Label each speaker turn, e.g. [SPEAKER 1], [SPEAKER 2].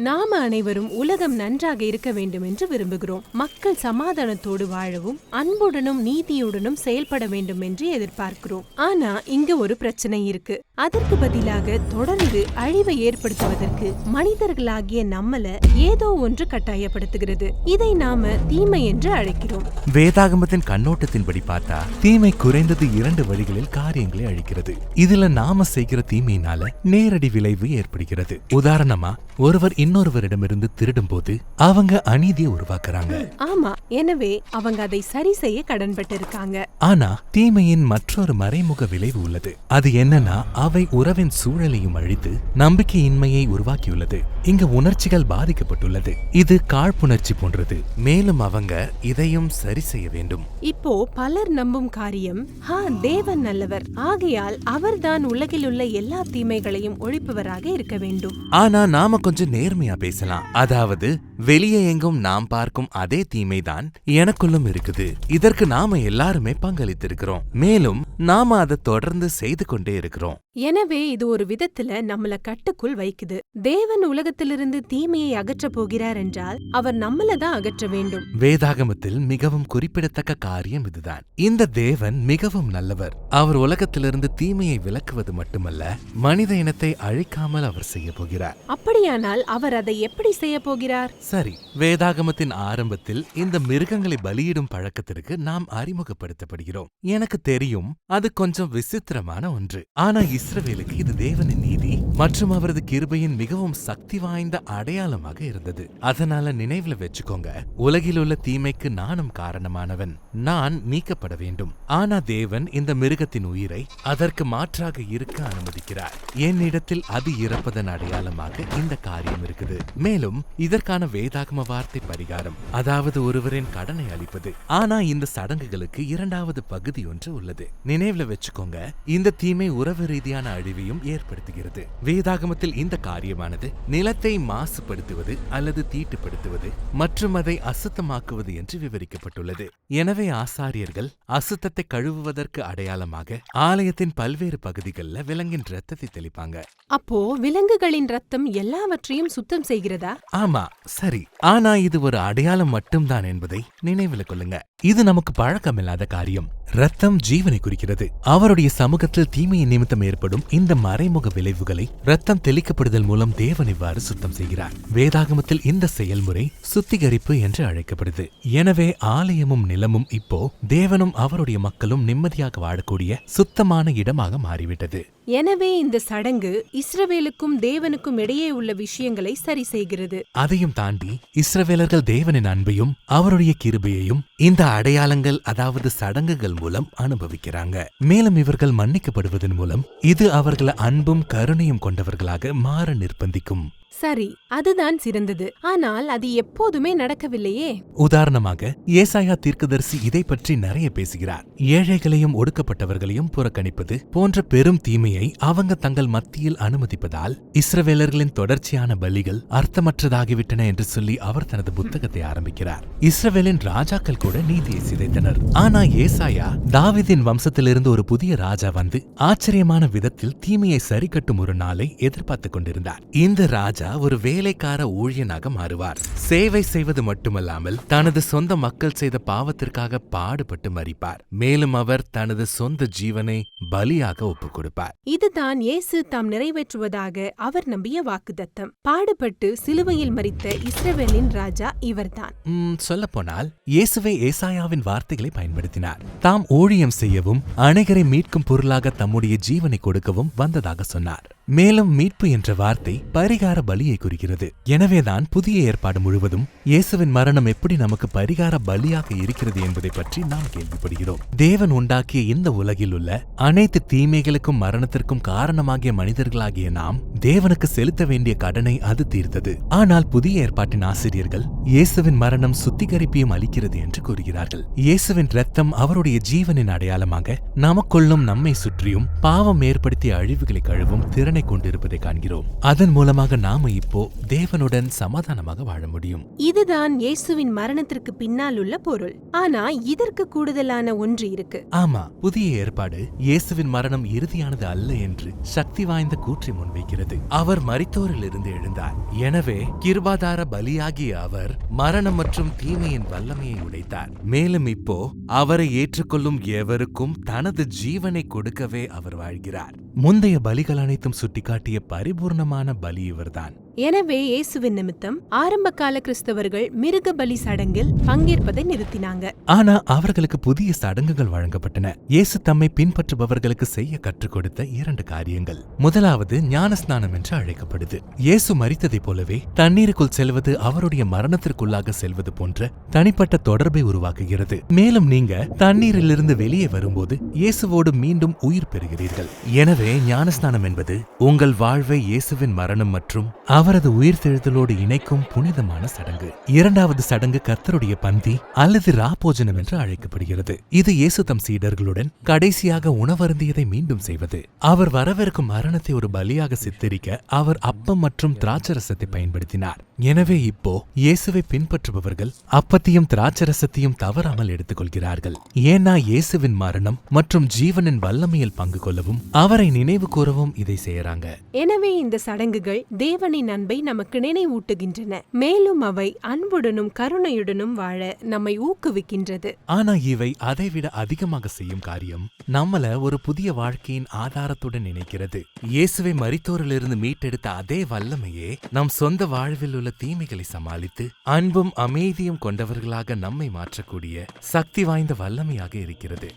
[SPEAKER 1] நாம அனைவரும் உலகம் நன்றாக இருக்க வேண்டும் என்று விரும்புகிறோம். மக்கள் சமாதானத்தோடு வாழவும் அன்புடனும் நீதியுடனும் செயல்பட வேண்டும் என்று எதிர்பார்க்கிறோம். ஆனா இங்க ஒரு பிரச்சனை இருக்கு. அதற்கு பதிலாக தொடர்ந்து அழிவை ஏற்படுத்துவதற்கு மனிதர்களாகிய நம்மள ஏதோ ஒன்று கட்டாயப்படுத்துகிறது. இதை நாம தீமை என்று அழைக்கிறோம்.
[SPEAKER 2] வேதாகமத்தின் கண்ணோட்டத்தின்படி பார்த்தா தீமை குறைந்தது இரண்டு வழிகளில் காரியங்களை அழிக்கிறது. இதுல நாம செய்கிற தீமையினால நேரடி விளைவு ஏற்படுகிறது. உதாரணமா ஒருவர் இன்னொருவரிடமிருந்து திருடும் போது அவங்க அநீதியை உருவாக்குறாங்க.
[SPEAKER 1] ஆமா எனவே அவங்க அதை சரி செய்ய கடன்பட்டிருக்காங்க.
[SPEAKER 2] ஆனா தீமையின் மற்றொரு மறைமுக விளைவு உள்ளது. அது என்னன்னா அவை உறவின் சூழலையும் அழித்து நம்பிக்கையின்மையை உருவாக்கியுள்ளது. இங்க உணர்ச்சிகள் பாதிக்கப்பட்டுள்ளது. இது காழ்ப்புணர்ச்சி போன்றது. மேலும் அவங்க இதையும் சரி செய்ய வேண்டும்.
[SPEAKER 1] இப்போ பலர் நம்பும் காரியம் ஹா தேவன் நல்லவர். ஆகையால் அவர்தான் உலகில் உள்ள எல்லா தீமைகளையும் ஒழிப்பவராக இருக்க வேண்டும்.
[SPEAKER 2] ஆனா நாம கொஞ்சம் நேர்மையா பேசலாம். அதாவது வெளியே எங்கும் நாம் பார்க்கும் அதே தீமைதான் எனக்குள்ளும் இருக்குது. இதற்கு நாம எல்லாருமே பங்களித்திருக்கிறோம். மேலும் நாம அதை தொடர்ந்து செய்து கொண்டே இருக்கிறோம்.
[SPEAKER 1] எனவே இது ஒரு விதத்துல நம்மள கட்டுக்குள் வைக்குது. தேவன் உலகத்திலிருந்து தீமையை அகற்றப் போகிறார் என்றால் அவர் நம்மள தான் அகற்ற வேண்டும்.
[SPEAKER 2] வேதாகமத்தில் மிகவும் குறிப்பிடத்தக்க காரியம் இதுதான். இந்த தேவன் மிகவும் நல்லவர். அவர் உலகத்திலிருந்து தீமையை விலக்குவது மட்டுமல்ல மனித இனத்தை அழிக்காமல் அவர் செய்ய போகிறார்.
[SPEAKER 1] அப்படியானால் அவர் அதை எப்படி செய்ய போகிறார்?
[SPEAKER 2] சரி வேதாகமத்தின் ஆரம்பத்தில் இந்த மிருகங்களை பலியிடும் பழக்கத்திற்கு நாம் அறிமுகப்படுத்தப்படுகிறோம். எனக்கு தெரியும் அது கொஞ்சம் விசித்திரமான ஒன்று. ஆனா இஸ்ரவேலுக்கு இது தேவனின் நீதி மற்றும் அவரது கிருபையின் மிகவும் சக்தி வாய்ந்த அடையாளமாக இருந்தது. அதனால நினைவுல வச்சுக்கோங்க உலகில் உள்ள தீமைக்கு நானும் காரணமானவன். நான் நீக்கப்பட வேண்டும். ஆனா தேவன் இந்த மிருகத்தின் உயிரை அதற்கு மாற்றாக இருக்க அனுமதிக்கிறார். என்னிடத்தில் அது இறப்பதன் அடையாளமாக இந்த காரியம் இருக்குது. மேலும் இதற்கான வேதாகம வார்த்தை பரிகாரம் அதாவது ஒருவரின் கடனை அளிப்பது. ஆனா இந்த சடங்குகளுக்கு இரண்டாவது பகுதி ஒன்று உள்ளது. நினைவுல வச்சுக்கோங்க இந்த தீமை உறவு ரீதி ரீதியான அழிவையும் ஏற்படுத்துகிறது. வேதாகமத்தில் இந்த காரியமானது நிலத்தை மாசுபடுத்துவது அல்லது தீட்டுப்படுத்துவது மற்றும் அதை அசுத்தமாக்குவது என்று விவரிக்கப்பட்டுள்ளது. எனவே ஆசாரியர்கள் அசுத்தத்தை கழுவுவதற்கு அடையாளமாக ஆலயத்தின் பல்வேறு பகுதிகளில் விலங்கின் ரத்தத்தை தெளிப்பாங்க.
[SPEAKER 1] அப்போ விலங்குகளின் ரத்தம் எல்லாவற்றையும் சுத்தம் செய்கிறதா?
[SPEAKER 2] ஆமா சரி. ஆனா இது ஒரு அடையாளம் மட்டும்தான் என்பதை நினைவில் கொள்ளுங்க. இது நமக்கு பழக்கமில்லாத காரியம். ரத்தம் ஜீவனை குறிக்கிறது. அவருடைய சமூகத்தில் தீமையின் நிமித்தம் ஏற்படும் இந்த மறைமுக விளைவுகளை ரத்தம் தெளிக்கப்படுதல் மூலம் தேவன் இவ்வாறு சுத்தம் செய்கிறார். வேதாகமத்தில் இந்த செயல்முறை சுத்திகரிப்பு என்று அழைக்கப்படுது. எனவே ஆலயமும் நிலமும் இப்போ தேவனும் அவருடைய மக்களும் நிம்மதியாக வாழக்கூடிய சுத்தமான இடமாக மாறிவிட்டது.
[SPEAKER 1] எனவே இந்த சடங்கு இஸ்ரவேலுக்கும் தேவனுக்கும் இடையே உள்ள விஷயங்களை சரி செய்கிறது.
[SPEAKER 2] அதையும் தாண்டி இஸ்ரவேலர்கள் தேவனின் அன்பையும் அவருடைய கிருபையையும் இந்த அடையாளங்கள் அதாவது சடங்குகள் மூலம் அனுபவிக்கிறாங்க. மேலும் இவர்கள் மன்னிக்கப்படுவதன் மூலம் இது அவர்களை அன்பும் கருணையும் கொண்டவர்களாக மாற நிர்பந்திக்கும்.
[SPEAKER 1] சரி அதுதான் சிறந்தது. ஆனால் அது எப்போதுமே நடக்கவில்லையே.
[SPEAKER 2] உதாரணமாக ஏசாயா தீர்க்கதரிசி இதை பற்றி நிறைய பேசுகிறார். ஏழைகளையும் ஒடுக்கப்பட்டவர்களையும் புறக்கணிப்பது போன்ற பெரும் தீமையை அவங்க தங்கள் மத்தியில் அனுமதிப்பதால் இஸ்ரவேலர்களின் தொடர்ச்சியான பலிகள் அர்த்தமற்றதாகிவிட்டன என்று சொல்லி அவர் தனது புத்தகத்தை ஆரம்பிக்கிறார். இஸ்ரவேலின் ராஜாக்கள் கூட நீதியை சிதைத்தனர். ஆனா ஏசாயா தாவிதின் வம்சத்திலிருந்து ஒரு புதிய ராஜா வந்து ஆச்சரியமான விதத்தில் தீமையை சரிக்கட்டும் ஒரு நாளை எதிர்பார்த்துக் கொண்டிருந்தார். இந்த ராஜா ஒரு வேலைக்கார ஊழியனாக மாறுவார். சேவை செய்வது மட்டுமல்லாமல் தனது சொந்த மக்கள் செய்த பாவத்திற்காக பாடுபட்டு மறிப்பார். மேலும் அவர் தனது சொந்த ஜீவனை பலியாக ஒப்புக் கொடுப்பார்.
[SPEAKER 1] இதுதான் இயேசு தாம் நிறைவேற்றுவதாக அவர் நம்பிய வாக்குத்தத்தம். பாடுபட்டு சிலுவையில் மறித்த இஸ்ரவேலின் ராஜா இவர்தான்.
[SPEAKER 2] சொல்ல போனால் இயேசுவே ஏசாயாவின் வார்த்தைகளை பயன்படுத்தினார். தாம் ஊழியம் செய்யவும் அநேகரை மீட்கும் பொருளாக தம்முடைய ஜீவனை கொடுக்கவும் வந்ததாக சொன்னார். மேலும் மீட்பு என்ற வார்த்தை பரிகார பலியை குறிக்கிறது. எனவேதான் புதிய ஏற்பாடு முழுவதும் இயேசுவின் மரணம் எப்படி நமக்கு பரிகார பலியாக இருக்கிறது என்பதை பற்றி நாம் கேள்விப்படுகிறோம். தேவன் உண்டாக்கிய இந்த உலகில் உள்ள அனைத்து தீமைகளுக்கும் மரணத்திற்கும் காரணமாகிய மனிதர்களாகிய நாம் தேவனுக்கு செலுத்த வேண்டிய கடனை அது தீர்த்தது. ஆனால் புதிய ஏற்பாட்டின் ஆசிரியர்கள் இயேசுவின் மரணம் சுத்திகரிப்பையும் அளிக்கிறது என்று கூறுகிறார்கள். இயேசுவின் ரத்தம் அவருடைய ஜீவனின் அடையாளமாக நமக்குள்ளும் நம்மை சுற்றியும் பாவம் ஏற்படுத்திய அழிவுகளை கழுவும் திறனை ஜீவனை கொண்டிருப்பதை காண்கிறோம். அதன் மூலமாக நாம இப்போ தேவனுடன் சமாதானமாக வாழ முடியும்.
[SPEAKER 1] இதுதான் இயேசுவின் மரணத்திற்கு பின்னால் உள்ள பொருள். ஆனா இதற்கு கூடுதலான ஒன்று இருக்கு.
[SPEAKER 2] ஆமா புதிய ஏற்பாடு இயேசுவின் மரணம் இறுதியானது அல்ல என்று சக்தி வாய்ந்த கூற்றை முன்வைக்கிறது. அவர் மரித்தோரிலிருந்து எழுந்தார். எனவே கிருபாதார பலியாகிய அவர் மரணம் மற்றும் தீமையின் வல்லமையை உடைத்தார். மேலும் இப்போ அவரை ஏற்றுக்கொள்ளும் எவருக்கும் தனது ஜீவனை கொடுக்கவே அவர் வாழ்கிறார். முந்தைய பலிகள் அனைத்தும் சுட்டிக்காட்டிய பரிபூர்ணமான பலி இவர்தான்.
[SPEAKER 1] எனவே இயேசுவின் நிமித்தம் ஆரம்பகால கிறிஸ்தவர்கள் மிருக பலி சடங்கில் பங்கேற்பதை நிறுத்தினாங்க.
[SPEAKER 2] ஆனா அவர்களுக்கு புதிய சடங்குகள் வழங்கப்பட்டன. இயேசு தம்மை பின்பற்றுபவர்களுக்கு செய்ய கற்றுக் கொடுத்த இரண்டு காரியங்கள். முதலாவது ஞானஸ்நானம் என்று அழைக்கப்படுது. இயேசு மறித்ததைப் போலவே தண்ணீருக்குள் செல்வது அவருடைய மரணத்திற்குள்ளாக செல்வது போன்ற தனிப்பட்ட தொடர்பை உருவாக்குகிறது. மேலும் நீங்க தண்ணீரிலிருந்து வெளியே வரும்போது இயேசுவோடு மீண்டும் உயிர் பெறுகிறீர்கள். எனவே ஞானஸ்நானம் என்பது உங்கள் வாழ்வை இயேசுவின் மரணம் மற்றும் அவரது உயிர் தெழுதலோடு இணைக்கும் புனிதமான சடங்கு. இரண்டாவது சடங்கு கர்த்தருடைய பந்தி அல்லது ராபோஜனம் என்று அழைக்கப்படுகிறது. இது இயேசு தம் சீடர்களுடன் கடைசியாக உணவருந்தியதை மீண்டும் செய்வது. அவர் வரவிருக்கும் மரணத்தை ஒரு பலியாக சித்தரிக்க அவர் அப்பம் மற்றும் திராட்சரசத்தை பயன்படுத்தினார். எனவே இப்போ இயேசுவை பின்பற்றுபவர்கள் அப்பத்தையும் திராட்சரசத்தையும் தவறாமல் எடுத்துக்கொள்கிறார்கள். ஏன்னா இயேசுவின் மரணம் மற்றும் ஜீவனின் வல்லமையில் பங்கு கொள்ளவும் அவரை நினைவு கூறவும் இதை செய்யறாங்க.
[SPEAKER 1] எனவே இந்த சடங்குகள் தேவனின் அன்பை நமக்கு நினைவூட்டுகின்றன. மேலும் அவை அன்புடனும் கருணையுடனும் வாழ நம்மை ஊக்குவிக்கின்றது.
[SPEAKER 2] ஆனா இவை அதைவிட அதிகமாக செய்யும் காரியம் நம்மள ஒரு புதிய வாழ்க்கையின் ஆதாரத்துடன் இணைக்கிறது. இயேசுவை மரித்தோரிலிருந்து மீட்டெடுத்த அதே வல்லமையே நம் சொந்த வாழ்வில் உள்ள தீமைகளை சமாளித்து அன்பும் அமைதியும் கொண்டவர்களாக நம்மை மாற்றக்கூடிய சக்தி வாய்ந்த வல்லமையாக இருக்கிறது.